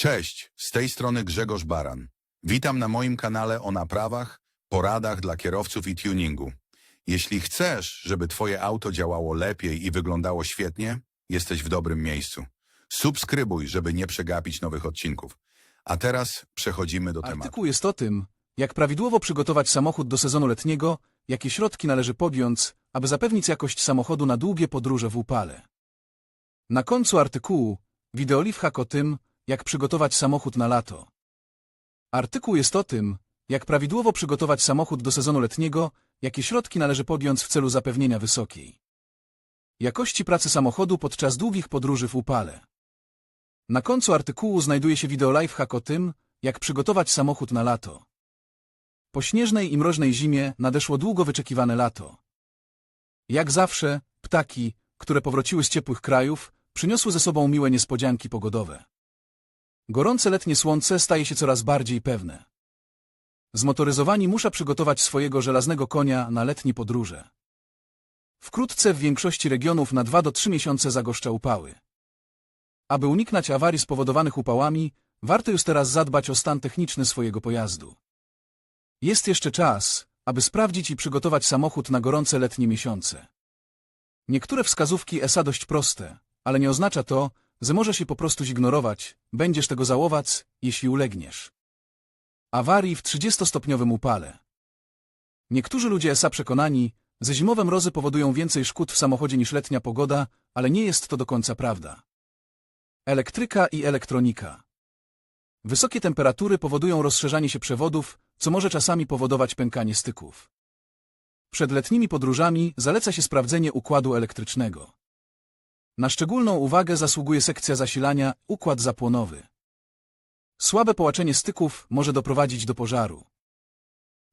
Cześć, z tej strony Grzegorz Baran. Witam na moim kanale o naprawach, poradach dla kierowców i tuningu. Jeśli chcesz, żeby Twoje auto działało lepiej i wyglądało świetnie, jesteś w dobrym miejscu. Subskrybuj, żeby nie przegapić nowych odcinków. A teraz przechodzimy do tematu. Artykuł jest o tym, jak prawidłowo przygotować samochód do sezonu letniego, jakie środki należy podjąć, aby zapewnić jakość samochodu na długie podróże w upale. Na końcu artykułu wideo lifehack o tym, jak przygotować samochód na lato. Artykuł jest o tym, jak prawidłowo przygotować samochód do sezonu letniego, jakie środki należy podjąć w celu zapewnienia wysokiej jakości pracy samochodu podczas długich podróży w upale. Na końcu artykułu znajduje się wideo lifehack o tym, jak przygotować samochód na lato. Po śnieżnej i mroźnej zimie nadeszło długo wyczekiwane lato. Jak zawsze, ptaki, które powróciły z ciepłych krajów, przyniosły ze sobą miłe niespodzianki pogodowe. Gorące letnie słońce staje się coraz bardziej pewne. Zmotoryzowani muszą przygotować swojego żelaznego konia na letnie podróże. Wkrótce w większości regionów na 2 do 3 miesiące zagoszcza upały. Aby uniknąć awarii spowodowanych upałami, warto już teraz zadbać o stan techniczny swojego pojazdu. Jest jeszcze czas, aby sprawdzić i przygotować samochód na gorące letnie miesiące. Niektóre wskazówki ESA dość proste, ale nie oznacza to, że możesz je po prostu zignorować, będziesz tego załować, jeśli ulegniesz. Awarii w 30-stopniowym upale. Niektórzy ludzie ESA przekonani, że zimowe mrozy powodują więcej szkód w samochodzie niż letnia pogoda, ale nie jest to do końca prawda. Elektryka i elektronika. Wysokie temperatury powodują rozszerzanie się przewodów, co może czasami powodować pękanie styków. Przed letnimi podróżami zaleca się sprawdzenie układu elektrycznego. Na szczególną uwagę zasługuje sekcja zasilania, układ zapłonowy. Słabe połaczenie styków może doprowadzić do pożaru.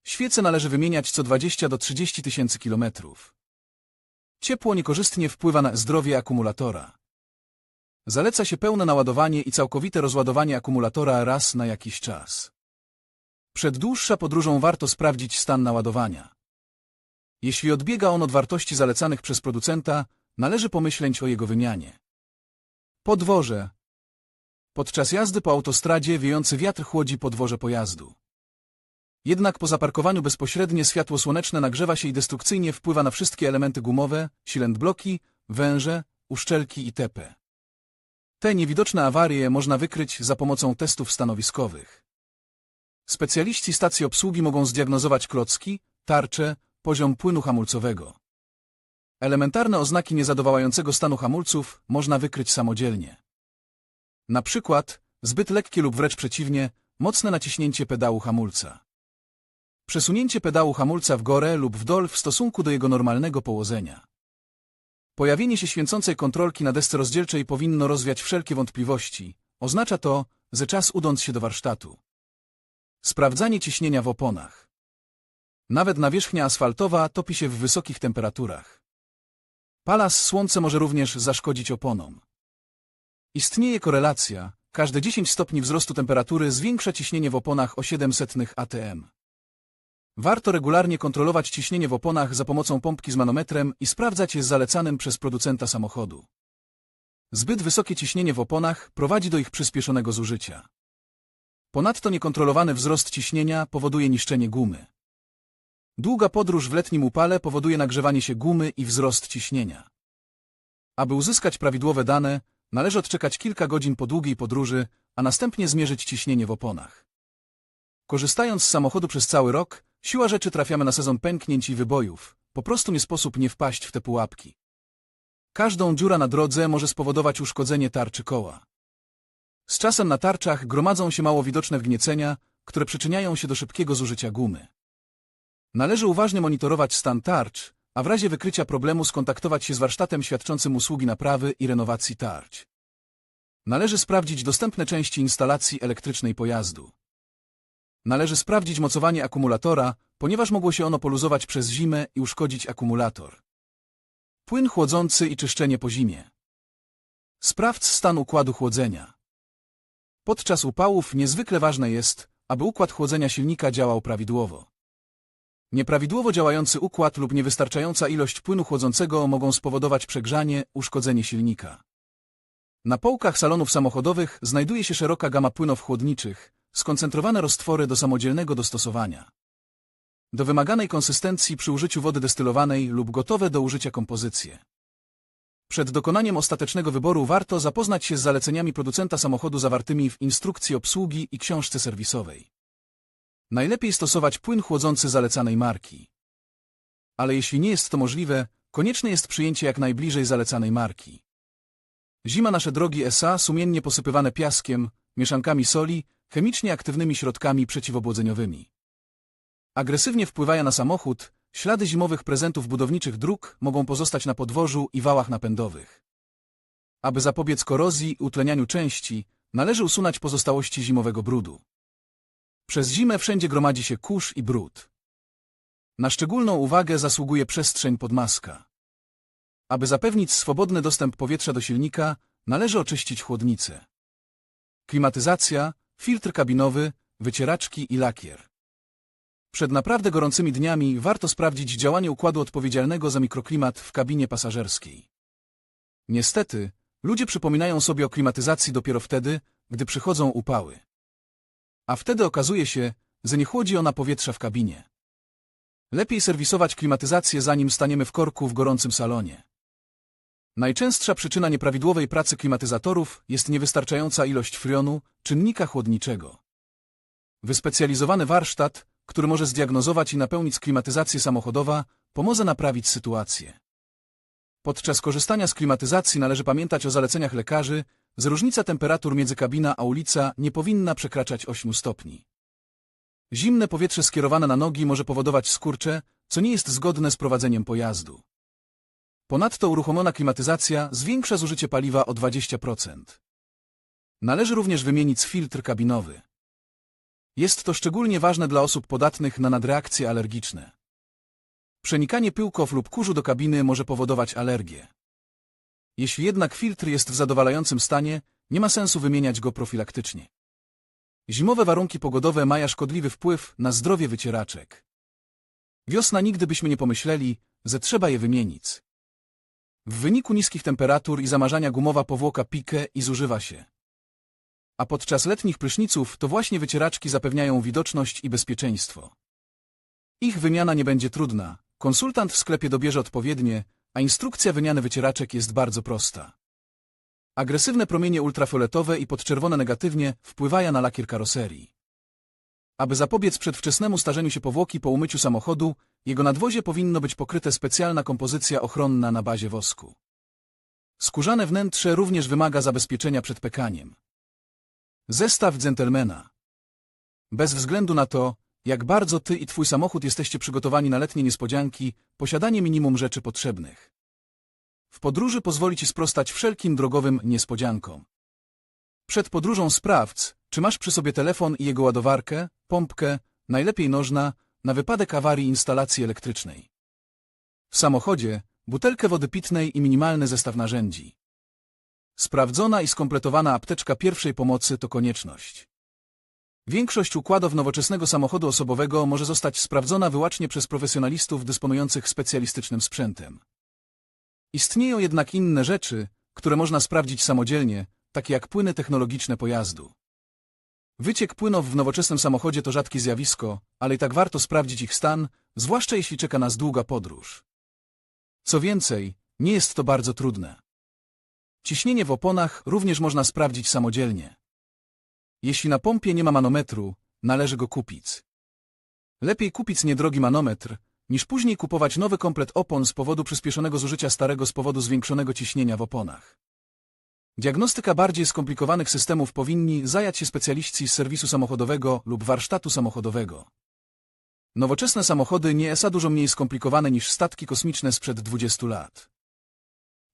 Świece należy wymieniać co 20 do 30 tysięcy kilometrów. Ciepło niekorzystnie wpływa na zdrowie akumulatora. Zaleca się pełne naładowanie i całkowite rozładowanie akumulatora raz na jakiś czas. Przed dłuższa podróżą warto sprawdzić stan naładowania. Jeśli odbiega on od wartości zalecanych przez producenta, należy pomyśleć o jego wymianie. Podwoże. Podczas jazdy po autostradzie wiejący wiatr chłodzi podwoże pojazdu. Jednak po zaparkowaniu bezpośrednie światło słoneczne nagrzewa się i destrukcyjnie wpływa na wszystkie elementy gumowe, silentbloki, węże, uszczelki itp. Te niewidoczne awarie można wykryć za pomocą testów stanowiskowych. Specjaliści stacji obsługi mogą zdiagnozować klocki, tarcze, poziom płynu hamulcowego. Elementarne oznaki niezadowalającego stanu hamulców można wykryć samodzielnie. Na przykład zbyt lekkie lub wręcz przeciwnie, mocne naciśnięcie pedału hamulca. Przesunięcie pedału hamulca w górę lub w dol w stosunku do jego normalnego położenia. Pojawienie się święcącej kontrolki na desce rozdzielczej powinno rozwiać wszelkie wątpliwości. Oznacza to, że czas udąc się do warsztatu. Sprawdzanie ciśnienia w oponach. Nawet nawierzchnia asfaltowa topi się w wysokich temperaturach. Palas słońce może również zaszkodzić oponom. Istnieje korelacja. Każde 10 stopni wzrostu temperatury zwiększa ciśnienie w oponach o 700 atm. Warto regularnie kontrolować ciśnienie w oponach za pomocą pompki z manometrem i sprawdzać je z zalecanym przez producenta samochodu. Zbyt wysokie ciśnienie w oponach prowadzi do ich przyspieszonego zużycia. Ponadto niekontrolowany wzrost ciśnienia powoduje niszczenie gumy. Długa podróż w letnim upale powoduje nagrzewanie się gumy i wzrost ciśnienia. Aby uzyskać prawidłowe dane, należy odczekać kilka godzin po długiej podróży, a następnie zmierzyć ciśnienie w oponach. Korzystając z samochodu przez cały rok, siła rzeczy trafiamy na sezon pęknięć i wybojów. Po prostu nie sposób nie wpaść w te pułapki. Każdą dziura na drodze może spowodować uszkodzenie tarczy koła. Z czasem na tarczach gromadzą się mało widoczne wgniecenia, które przyczyniają się do szybkiego zużycia gumy. Należy uważnie monitorować stan tarcz, a w razie wykrycia problemu skontaktować się z warsztatem świadczącym usługi naprawy i renowacji tarcz. Należy sprawdzić dostępne części instalacji elektrycznej pojazdu. Należy sprawdzić mocowanie akumulatora, ponieważ mogło się ono poluzować przez zimę i uszkodzić akumulator. Płyn chłodzący i czyszczenie po zimie. Sprawdź stan układu chłodzenia. Podczas upałów niezwykle ważne jest, aby układ chłodzenia silnika działał prawidłowo. Nieprawidłowo działający układ lub niewystarczająca ilość płynu chłodzącego mogą spowodować przegrzanie, uszkodzenie silnika. Na półkach salonów samochodowych znajduje się szeroka gama płynów chłodniczych, skoncentrowane roztwory do samodzielnego dostosowania. Do wymaganej konsystencji przy użyciu wody destylowanej lub gotowe do użycia kompozycje. Przed dokonaniem ostatecznego wyboru warto zapoznać się z zaleceniami producenta samochodu zawartymi w instrukcji obsługi i książce serwisowej. Najlepiej stosować płyn chłodzący zalecanej marki. Ale jeśli nie jest to możliwe, konieczne jest przyjęcie jak najbliżej zalecanej marki. Zima nasze drogi SA sumiennie posypywane piaskiem, mieszankami soli, chemicznie aktywnymi środkami przeciwobłodzeniowymi. Agresywnie wpływają na samochód, ślady zimowych prezentów budowniczych dróg mogą pozostać na podwożu i wałach napędowych. Aby zapobiec korozji i utlenianiu części, należy usunąć pozostałości zimowego brudu. Przez zimę wszędzie gromadzi się kurz i brud. Na szczególną uwagę zasługuje przestrzeń podmaska. Aby zapewnić swobodny dostęp powietrza do silnika, należy oczyścić chłodnicę. Klimatyzacja, filtr kabinowy, wycieraczki i lakier. Przed naprawdę gorącymi dniami warto sprawdzić działanie układu odpowiedzialnego za mikroklimat w kabinie pasażerskiej. Niestety, ludzie przypominają sobie o klimatyzacji dopiero wtedy, gdy przychodzą upały. A wtedy okazuje się, że nie chłodzi ona powietrza w kabinie. Lepiej serwisować klimatyzację zanim staniemy w korku w gorącym salonie. Najczęstsza przyczyna nieprawidłowej pracy klimatyzatorów jest niewystarczająca ilość freonu, czynnika chłodniczego. Wyspecjalizowany warsztat, który może zdiagnozować i napełnić klimatyzację samochodowa, pomoże naprawić sytuację. Podczas korzystania z klimatyzacji należy pamiętać o zaleceniach lekarzy, że różnica temperatur między kabina a ulica nie powinna przekraczać 8 stopni. Zimne powietrze skierowane na nogi może powodować skurcze, co nie jest zgodne z prowadzeniem pojazdu. Ponadto uruchomiona klimatyzacja zwiększa zużycie paliwa o 20%. Należy również wymienić filtr kabinowy. Jest to szczególnie ważne dla osób podatnych na nadreakcje alergiczne. Przenikanie pyłków lub kurzu do kabiny może powodować alergię. Jeśli jednak filtr jest w zadowalającym stanie, nie ma sensu wymieniać go profilaktycznie. Zimowe warunki pogodowe mają szkodliwy wpływ na zdrowie wycieraczek. Wiosna nigdy byśmy nie pomyśleli, że trzeba je wymienić. W wyniku niskich temperatur i zamarzania gumowa powłoka pikę i zużywa się. A podczas letnich pryszniców to właśnie wycieraczki zapewniają widoczność i bezpieczeństwo. Ich wymiana nie będzie trudna, konsultant w sklepie dobierze odpowiednie, a instrukcja wymiany wycieraczek jest bardzo prosta. Agresywne promienie ultrafioletowe i podczerwone negatywnie wpływają na lakier karoserii. Aby zapobiec przedwczesnemu starzeniu się powłoki po umyciu samochodu, jego nadwozie powinno być pokryte specjalna kompozycja ochronna na bazie wosku. Skórzane wnętrze również wymaga zabezpieczenia przed pekaniem. Zestaw dżentelmena. Bez względu na to, jak bardzo ty i twój samochód jesteście przygotowani na letnie niespodzianki, posiadanie minimum rzeczy potrzebnych. W podróży pozwoli ci sprostać wszelkim drogowym niespodziankom. Przed podróżą sprawdź, czy masz przy sobie telefon i jego ładowarkę, pompkę, najlepiej nożna, na wypadek awarii instalacji elektrycznej. W samochodzie butelkę wody pitnej i minimalny zestaw narzędzi. Sprawdzona i skompletowana apteczka pierwszej pomocy to konieczność. Większość układów nowoczesnego samochodu osobowego może zostać sprawdzona wyłącznie przez profesjonalistów dysponujących specjalistycznym sprzętem. Istnieją jednak inne rzeczy, które można sprawdzić samodzielnie, takie jak płyny technologiczne pojazdu. Wyciek płynów w nowoczesnym samochodzie to rzadkie zjawisko, ale i tak warto sprawdzić ich stan, zwłaszcza jeśli czeka nas długa podróż. Co więcej, nie jest to bardzo trudne. Ciśnienie w oponach również można sprawdzić samodzielnie. Jeśli na pompie nie ma manometru, należy go kupić. Lepiej kupić niedrogi manometr, niż później kupować nowy komplet opon z powodu przyspieszonego zużycia starego z powodu zwiększonego ciśnienia w oponach. Diagnostyka bardziej skomplikowanych systemów powinni zająć się specjaliści z serwisu samochodowego lub warsztatu samochodowego. Nowoczesne samochody nie są dużo mniej skomplikowane niż statki kosmiczne sprzed 20 lat.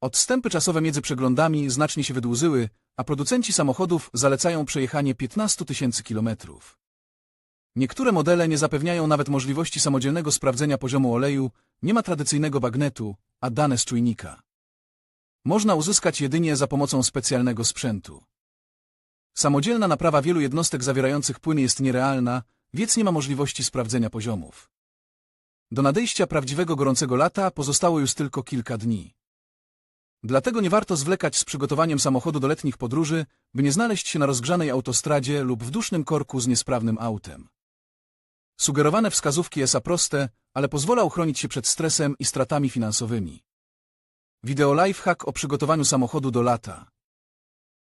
Odstępy czasowe między przeglądami znacznie się wydłużyły, a producenci samochodów zalecają przejechanie 15 tysięcy kilometrów. Niektóre modele nie zapewniają nawet możliwości samodzielnego sprawdzenia poziomu oleju, nie ma tradycyjnego bagnetu, a dane z czujnika. Można uzyskać jedynie za pomocą specjalnego sprzętu. Samodzielna naprawa wielu jednostek zawierających płyny jest nierealna, więc nie ma możliwości sprawdzenia poziomów. Do nadejścia prawdziwego gorącego lata pozostało już tylko kilka dni. Dlatego nie warto zwlekać z przygotowaniem samochodu do letnich podróży, by nie znaleźć się na rozgrzanej autostradzie lub w dusznym korku z niesprawnym autem. Sugerowane wskazówki ESA proste, ale pozwala uchronić się przed stresem i stratami finansowymi. Wideo lifehack o przygotowaniu samochodu do lata.